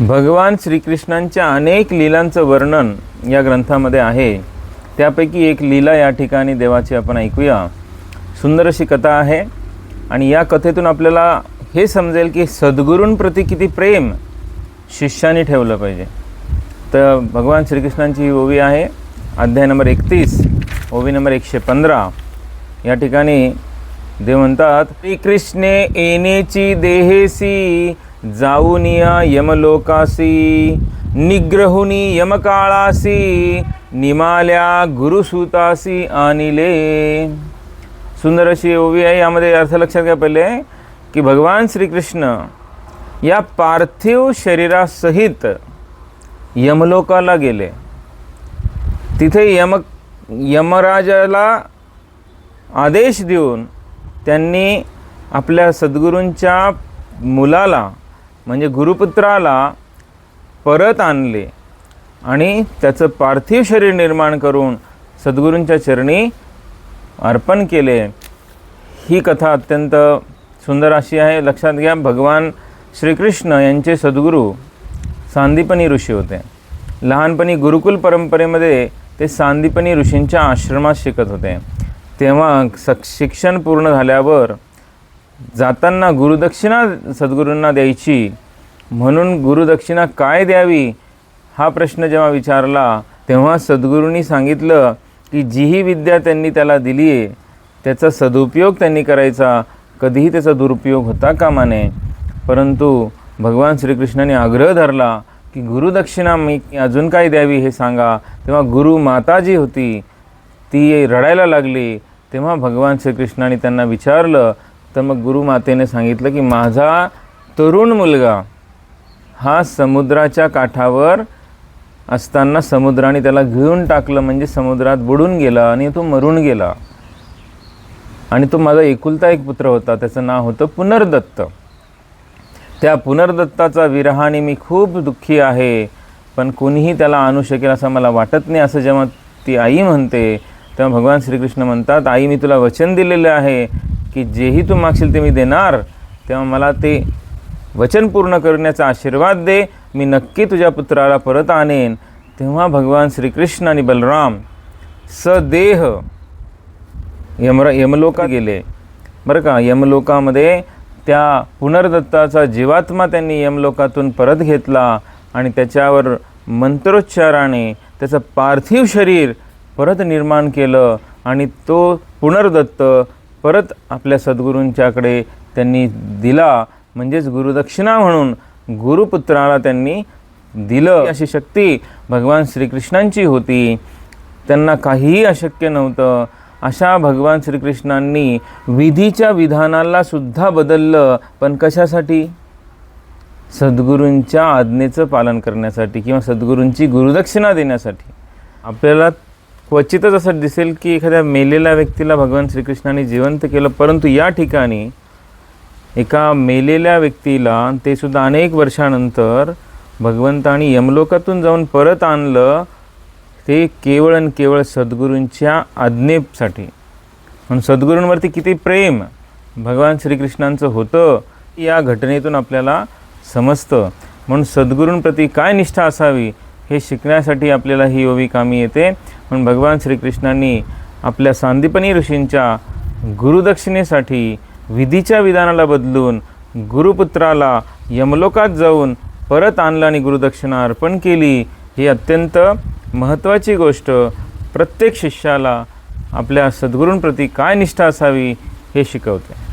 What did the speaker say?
भगवान श्रीकृष्णांच्या अनेक लीलांचं वर्णन या ग्रंथामध्ये आहे. त्यापैकी एक लीला या ठिकाणी देवाची आपण ऐकूया. सुंदर अशी कथा आहे आणि या कथेतून आपल्याला हे समजेल की सद्गुरूंप्रती किती प्रेम शिष्याने ठेवलं पाहिजे. तर भगवान श्रीकृष्णांची ही ओवी आहे अध्याय नंबर एकतीस ओवी नंबर एकशे पंधरा. या ठिकाणी देव म्हणतात श्रीकृष्णे येनेची देहेसी जाऊनिया यमलोकासी निग्रहुनी यमकाळासी निमाल्या गुरुसुतासी आणिले. सुंदर अशी ओवी आहे यामध्ये अर्थ लक्षात घ्या पहिले की भगवान श्रीकृष्ण या पार्थिव शरीरासहित यमलोकाला गेले. तिथे यम यमराजाला आदेश देऊन त्यांनी आपल्या सद्गुरूंच्या मुलाला म्हणजे गुरुपुत्राला परत आणले आणि त्याचं पार्थिव शरीर निर्माण करून सद्गुरूंच्या चरणी अर्पण केले. ही कथा अत्यंत सुंदर अशी आहे. लक्षात घ्या भगवान श्रीकृष्ण यांचे सद्गुरू सांदीपनी ऋषी होते. लहानपणी गुरुकुल परंपरेमध्ये ते सांदीपनी ऋषींच्या आश्रमात शिकत होते. तेव्हा स शिक्षण पूर्ण झाल्यावर जाताना गुरुदक्षिणा सद्गुरूंना द्यायची म्हणून गुरुदक्षिणा काय द्यावी? हा प्रश्न जेव्हा विचारला तेव्हा सद्गुरूंनी सांगितलं की जी ही विद्या त्यांनी त्याला दिली आहे त्याचा सदुपयोग त्यांनी करायचा कधीही त्याचा दुरुपयोग होता कामा नये. परंतु भगवान श्रीकृष्णाने आग्रह धरला की गुरुदक्षिणा मी अजून काय द्यावी हे सांगा. तेव्हा गुरु माता जी होती ती रडायला लागली. तेव्हा भगवान श्रीकृष्णाने त्यांना विचारलं तर मग गुरुमातेने सांगितलं की माझा तरुण मुलगा हा समुद्राच्या काठावर असताना समुद्राने त्याला घेऊन टाकलं म्हणजे समुद्रात बुडून गेला आणि तो मरून गेला. आणि तो माझा एकुलता एक पुत्र होता त्याचं नाव होतं पुनर्दत्त. त्या पुनर्दत्ताचा विरहाने मी खूप दुःखी आहे पण कोणीही त्याला आणू शकेल असं मला वाटत नाही असं जेव्हा ती आई म्हणते तेव्हा भगवान श्रीकृष्ण म्हणतात आई मी तुला वचन दिलेलं आहे की जेही तू मागशील ते मी देणार तेव्हा मला ते वचन पूर्ण करण्याचा आशीर्वाद दे. मी नक्की तुझ्या पुत्राला परत आणेन. तेव्हा भगवान श्रीकृष्ण आणि बलराम सदेह यमरा यमलोका गेले. बरं का यमलोकामध्ये त्या पुनर्दत्ताचा जीवात्मा त्यांनी यमलोकातून परत घेतला आणि त्याच्यावर मंत्रोच्चाराने त्याचं पार्थिव शरीर परत निर्माण केलं आणि तो पुनर्दत्त परत आपल्या सद्गुरूंच्याकडे त्यांनी दिला म्हणजेच गुरुदक्षिणा म्हणून गुरुपुत्राला त्यांनी दिलं. अशी शक्ती भगवान श्रीकृष्णांची होती. त्यांना काहीही अशक्य नव्हतं. अशा भगवान श्रीकृष्णांनी विधीच्या विधानाला सुद्धा बदललं. पण कशासाठी? सद्गुरूंच्या आज्ञेचं पालन करण्यासाठी किंवा सद्गुरूंची गुरुदक्षिणा देण्यासाठी. आपल्याला क्वचितच असं दिसेल की एखाद्या मेलेल्या व्यक्तीला भगवान श्रीकृष्णाने जिवंत केलं परंतु या ठिकाणी एका मेलेल्या व्यक्तीला ते सुद्धा अनेक वर्षानंतर भगवंतानी यमलोकातून जाऊन परत आणलं ते केवळ आणि केवळ सद्गुरूंच्या आज्ञेसाठी. म्हणून सद्गुरूंवरती किती प्रेम भगवान श्रीकृष्णांचं होतं या घटनेतून आपल्याला समजतं. म्हणून सद्गुरूंप्रती काय निष्ठा असावी हे शिकण्यासाठी आपल्याला ही ओवी कामी येते. म्हणून भगवान श्रीकृष्णांनी आपल्या सांदीपनी ऋषींच्या गुरुदक्षिणेसाठी विधीच्या विधानाला बदलून गुरुपुत्राला यमलोकात जाऊन परत आणलं आणि गुरुदक्षिणा अर्पण केली ही अत्यंत महत्त्वाची गोष्ट. प्रत्येक शिष्याला आपल्या सद्गुरूंप्रती काय निष्ठा असावी हे शिकवते.